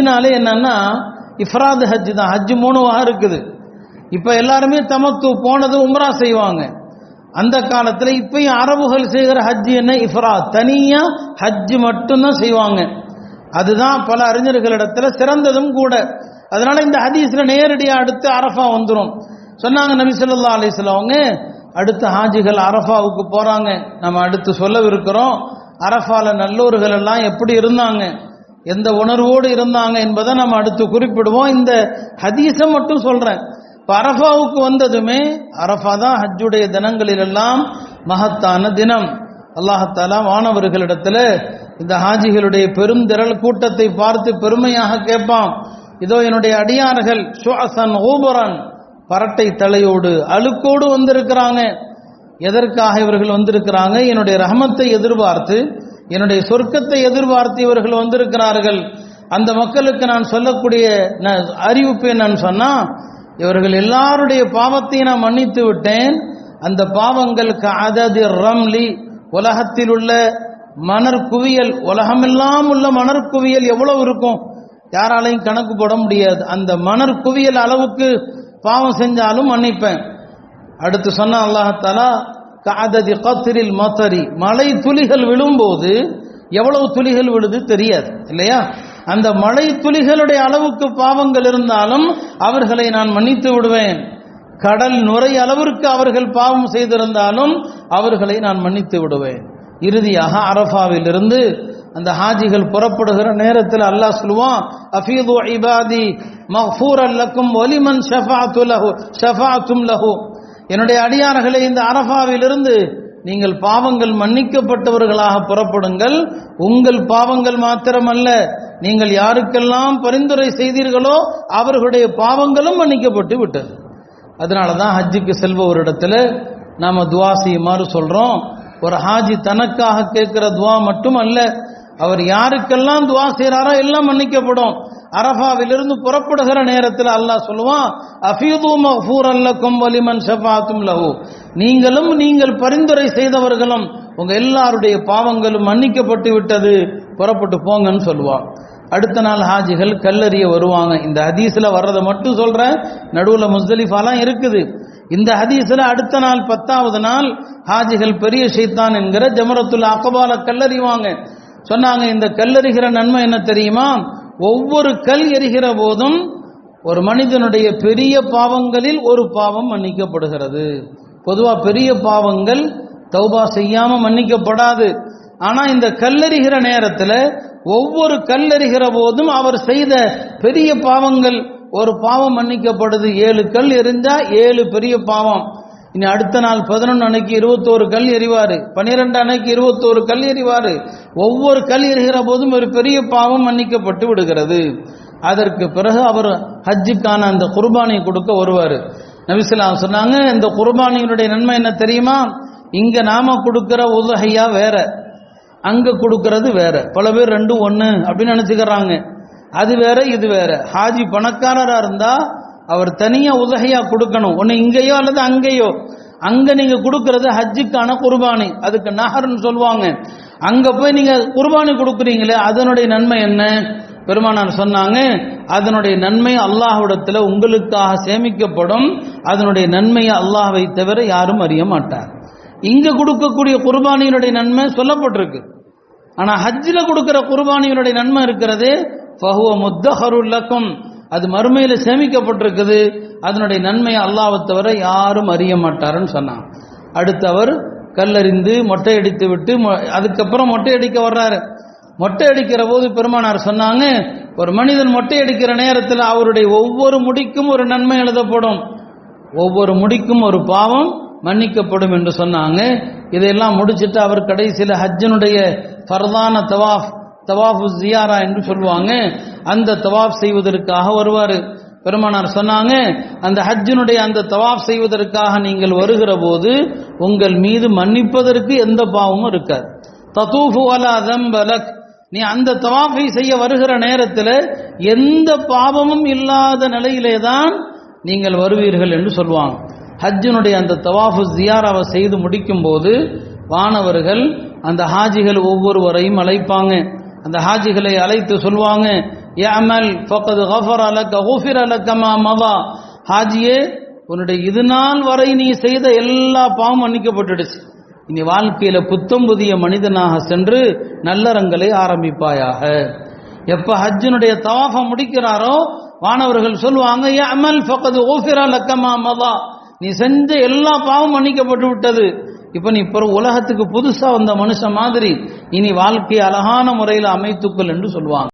ஹஜ்ஜினாலே என்னன்னா இஃப்ராத் ஹஜ் தான் ஹஜ் மூணு வகை இருக்குது. இப்ப எல்லாருமே தமத்து போனது உம்ரா செய்வாங்க. அந்த காலத்துல இப்பயும் அரபுகள் செய்கிற ஹஜ் என்ன? இஃப்ராத். தனியா ஹஜ் மட்டும்தான் செய்வாங்க. அதுதான் பல அறிஞர்களிடத்துல சிறந்ததும் கூட. அதனால இந்த ஹதீஸ்ல நேரடியா அடுத்து அரஃபா வந்துடும் சொன்னாங்க நபி சொல்லா அலிஸ்லவங்க அடுத்து அவங்க ஹாஜிகள் அரஃபாவுக்கு போறாங்க. நம்ம அடுத்து சொல்லவிருக்கிறோம். அரஃபால நல்லோர்கள் எல்லாம் எப்படி இருந்தாங்க? எந்த உணர்வோடு இருந்தாங்க என்பதை நம்ம அடுத்து குறிப்பிடுவோம். இந்த ஹதீஸை மட்டும் சொல்றேன். இப்போ அரஃபாவுக்கு வந்ததுமே அரஃபா தான் ஹஜ்ஜுடைய தினங்களில் எல்லாம் மகத்தான தினம். அல்லாஹத்தாலா வானவர்களிடத்துல இந்த ஹாஜிகளுடைய பெரும் திரள் கூட்டத்தை பார்த்து பெருமையாக கேட்பான். இதோ என்னுடைய அடியார்கள் சுவாசன் ஓபரன் பரட்டை தலையோடு அழுக்கோடு வந்திருக்கிறாங்க. எதற்காக இவர்கள் வந்திருக்கிறாங்க? என்னுடைய ரஹமத்தை எதிர்பார்த்து என்னுடைய சொர்க்கத்தை எதிர்பார்த்து இவர்கள் வந்திருக்கிறார்கள். அந்த மக்களுக்கு நான் சொல்லக்கூடிய ந- அறிவிப்பு என்னன்னு சொன்னா இவர்கள் எல்லாருடைய பாவத்தையும் நான் மன்னித்து விட்டேன். அந்த பாவங்களுக்கு அதது ரம்லி உலகத்தில் உள்ள மணற்குவியல் உலகமெல்லாம் உள்ள மணற்குவியல் எவ்வளவு இருக்கும்? யாராலையும் கணக்கு போட முடியாது. அந்த மணற்குவியல் அளவுக்கு பாவம் செஞ்சாலும் மன்னிப்பேன். அடுத்து சொன்ன அல்லாஹாலா காததி கத்திரில் மத்தரி. மழை துளிகள் விழும்போது எவ்வளவு துளிகள் விழுது தெரியாது இல்லையா? அந்த மழை துளிகளுடைய அளவுக்கு பாவங்கள் இருந்தாலும் அவர்களை நான் மன்னித்து விடுவேன். கடல் நுரை அளவிற்கு அவர்கள் பாவம் செய்திருந்தாலும் அவர்களை நான் மன்னித்து விடுவேன். இறுதியாக அரஃபாவிலிருந்து அந்த ஹாஜிகள் புறப்படுகிற நேரத்தில் அல்லாஹ் சொல்லுவான் அஃபீது இபாதி மஹூர் அல்லக்கும் ஒலிமன் ஷஃபாத்து லஹு ஷஃபாத்தும் லஹு. என்னுடைய அடியார்களே இந்த அரஃபாவிலிருந்து நீங்கள் பாவங்கள் மன்னிக்கப்பட்டவர்களாக புறப்படுங்கள். உங்கள் பாவங்கள் மாத்திரமல்ல நீங்கள் யாருக்கெல்லாம் பரிந்துரை செய்தீர்களோ அவர்களுடைய பாவங்களும் மன்னிக்கப்பட்டு விட்டது. அதனால தான் ஹஜ்ஜுக்கு செல்பவரிடத்துல நாம துவா செய்யுமாறு சொல்றோம். ஒரு ஹாஜி தனக்காக கேட்கிற துவா மட்டும் அல்ல அவர் யாருக்கெல்லாம் துவா செய்கிறாரோ எல்லாம் மன்னிக்கப்படும். அரஃபாவிலிருந்து புறப்படுகிற நேரத்தில் அல்லாஹ் சொல்லுவான் அஃபீது மஃபூர் அல்லக்கும் வலிமன் ஷஃபாத்தும் லஹு. நீங்களும் நீங்கள் பரிந்துரை செய்தவர்களும் உங்க எல்லாருடைய பாவங்களும் மன்னிக்கப்பட்டு விட்டது புறப்பட்டு போங்கன்னு சொல்லுவான். அடுத்த நாள் ஹாஜிகள் கல்லறிய வருவாங்க. இந்த ஹதீஸ்ல வர்றதை மட்டும் சொல்றேன். நடுவுல முஸ்தலிஃபாலாம் இருக்குது. இந்த ஹதீஸ்ல அடுத்த நாள் பத்தாவது நாள் ஹாஜிகள் பெரிய சைத்தான் என்கிற ஜமரத்துல் அகபால கல்லறிவாங்க. சொன்னாங்க இந்த கல்லறிகிற நன்மை என்ன தெரியுமா? ஒவ்வொரு கல் எரிகிற போதும் ஒரு மனிதனுடைய பெரிய பாவங்களில் ஒரு பாவம் மன்னிக்கப்படுகிறது. பொதுவா பெரிய பாவங்கள் தௌபா செய்யாம மன்னிக்கப்படாது. ஆனா இந்த கல்லறிகிற நேரத்துல ஒவ்வொரு கல்லறிகிற போதும் அவர் செய்த பெரிய பாவங்கள் ஒரு பாவம் மன்னிக்கப்படுது. ஏழு கல் எரிஞ்சா ஏழு பெரிய பாவம். இனி அடுத்த நாள் பதினொன்று அன்னைக்கு இருபத்தோரு கல் எறிவாரு. பன்னிரெண்டு அணைக்கு இருபத்தோரு கல் எறிவாரு. ஒவ்வொரு கல் எறிகிற போதும் ஒரு பெரிய பாவம் மன்னிக்கப்பட்டு விடுகிறது. அதற்கு பிறகு அவர் ஹஜ்ஜுக்கான அந்த குர்பானியை கொடுக்க வருவார். நபிசுலாம் சொன்னாங்க இந்த குர்பானியினுடைய நன்மை என்ன தெரியுமா? இங்க நாம கொடுக்கிற உதகையா வேற. அங்க கொடுக்கறது வேற. பல பேர் ரெண்டும் ஒன்று அப்படின்னு நினைச்சுக்கிறாங்க. அது வேற இது வேற. ஹாஜி பணக்காரரா இருந்தா அவர் தனியா உதகையா கொடுக்கணும். ஒன்று இங்கேயோ அல்லது அங்கேயோ. அங்க நீங்க கொடுக்கறது ஹஜ்ஜுக்கான குர்பானி. அதுக்கு நகர்னு சொல்லுவாங்க. அங்க போய் நீங்க குர்பானி கொடுக்குறீங்களே அதனுடைய நன்மை என்ன? பெருமானார் சொன்னாங்க அதனுடைய நன்மை அல்லாஹ்விடத்துல உங்களுக்காக சேமிக்கப்படும். அதனுடைய நன்மையை அல்லாஹை தவிர யாரும் அறிய மாட்டார். இங்க கொடுக்கக்கூடிய குர்பானியினுடைய நன்மை சொல்லப்பட்டிருக்கு. ஆனா ஹஜ்ஜில் கொடுக்கிற குர்பானியினுடைய நன்மை இருக்கிறது ஃபஹுவ முத்தஹருல்லக்கும் அது மறுமையில சேமிக்கப்பட்டிருக்குது. அதனுடைய நன்மையை அல்லாவை தவிர யாரும் அறிய மாட்டாருன்னு சொன்னான். அடுத்தவர் கல்லறிந்து மொட்டை அடித்து விட்டு மொ- அதுக்கப்புறம் மொட்டை அடிக்க வர்றாரு. மொட்டை அடிக்கிற போது பெருமானார் சொன்னாங்க ஒரு மனிதன் மொட்டை அடிக்கிற நேரத்தில் அவருடைய ஒவ்வொரு முடிக்கும் ஒரு நன்மை எழுதப்படும். ஒவ்வொரு முடிக்கும் ஒரு பாவம் மன்னிக்கப்படும் என்று சொன்னாங்க. இதையெல்லாம் முடிச்சிட்டு அவர் கடைசியில் ஹஜ்ஜனுடைய ஃபர்தான தவாஃப் தவாஃபு ஜியாரா என்று சொல்லுவாங்க. அந்த தவாஃப் செய்வதற்காக வருவார். பெருமானார் சொன்னாங்க அந்த ஹஜ்ஜினுடைய அந்த தவாஃப் செய்வதற்காக நீங்கள் வருகிற போது உங்கள் மீது மன்னிப்பதற்கு எந்த பாவமும் இருக்காது. தத்தூஃபு அலா தம்பலக் நீ அந்த தவாஃபை செய்ய வருகிற நேரத்தில் எந்த பாவமும் இல்லாத நிலையிலே தான் நீங்கள் வருவீர்கள் என்று சொல்லுவாங்க. ஹஜ்ஜினுடைய அந்த தவாஃபு ஜியாராவை செய்து முடிக்கும் போது வானவர்கள் அந்த ஹாஜிகள் ஒவ்வொருவரையும் அழைப்பாங்க. அந்த ஹாஜிகளை அழைத்து சொல்லுவாங்க யமல் ஃபக்கத் கஃபர அலக்க ஹூஃபிர் அலக்கமா மவா ஹாஜியே உன்னுடைய இது நாள் வரை நீ செய்த எல்லா பாவம் மன்னிக்கப்பட்டுடுச்சு. இனி வாழ்க்கையில புத்தம் புதிய மனிதனாக சென்று நல்லறங்களை ஆரம்பிப்பாயாக. எப்ப ஹஜ்ஜினுடைய தவாஃப முடிக்கிறாரோ வானவர்கள் சொல்லுவாங்க யஅமல் ஃபக்கத் குஃபிர ஓஃபிரா லக்கமா மதா நீ செஞ்ச எல்லா பாவம் மன்னிக்கப்பட்டு விட்டது. இப்ப நீ இப்போ உலகத்துக்கு புதுசா வந்த மனுஷன் மாதிரி இனி வாழ்க்கையை அழகான முறையில் அமைத்துக்கொள் என்று சொல்லுவாங்க.